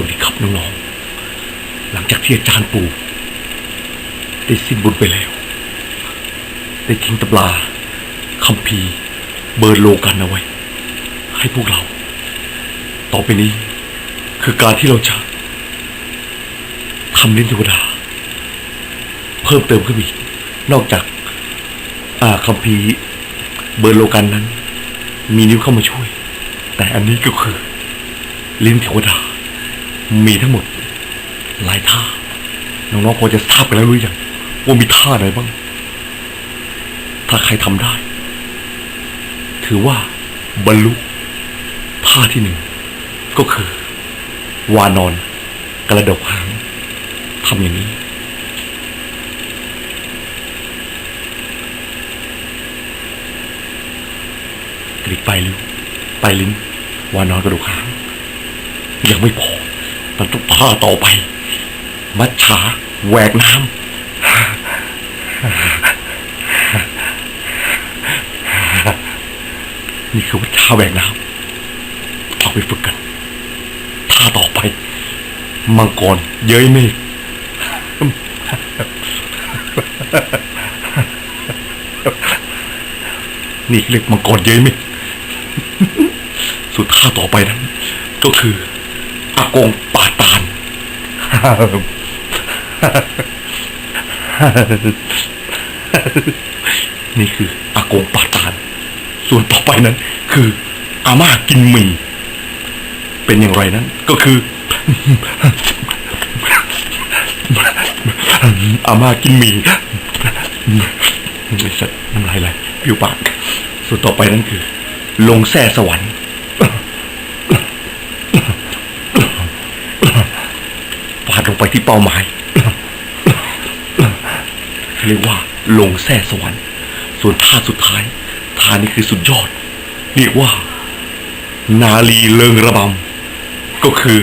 วัสดีครับน้องๆ หลังจากที่อาจารย์ปู่ได้สิ้นบุญไปแล้ว ได้ทิ้งตำราคัมภีเบิร์โลกันเอาไว้ ให้พวกเรา ต่อไปนี้คือการที่เราจะทำลิ้นเทวดา เพิ่มเติมขึ้นอีก นอกจากาคัมภีเบิร์โลกันนั้น มีนิ้วเข้ามาช่วย แต่อันนี้ก็คือลิ้นเทวดา มีทั้งหมด หลายท่า น้องๆพอจะทราบกันแล้วหรือยังว่ามีท่าไหนบ้าง ถ้าใครทำได้ ถือว่าบรรลุท่าที่หนึ่ง ก็คือ วานอน กระดกหางทำอย่างนี้กลิกไปลิ้วไปลิ้นวานอนกระดูกหาง ยังไม่พอ มันต้องท่าต่อไป มัดฉาแหวกน้ำนี่คือมัดฉาแหวกน้ำเราไปฝึกกันท่าต่อไป มังกรเย้ยเมฆนี่เรียกมังกรเย้ยเมฆสุดท่าต่อไปนั้นก็คือ อากงป่าตานนี่คืออากงป่าตาน ส่วนต่อไปนั้น คืออาม่ากินหมี่เป็นอย่างไรนั้น ก็คืออาม่ากินหมี่ไอ้สัตว์น้ำลายไหลผิวปากส่วนต่อไปนั้นคือ ลงแส่สวรรค์ ฟาดลงไปที่เป้าหมายเรียกว่าลงแส่สวรรค์ ส่วนท่าสุดท้ายท่านี้คือสุดยอด เรียกว่า นาลีเลิงระบำ ก็คือ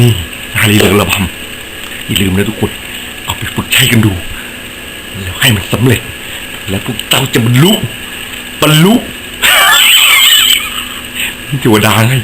นี่นาลีเลิงระบำอย่าลืมนะทุกคน เอาไปฝึกใช้กันดู แล้วให้มันสำเร็จ แล้วพวกเจ้าจะบรรลุบรรลุ เทวดาไง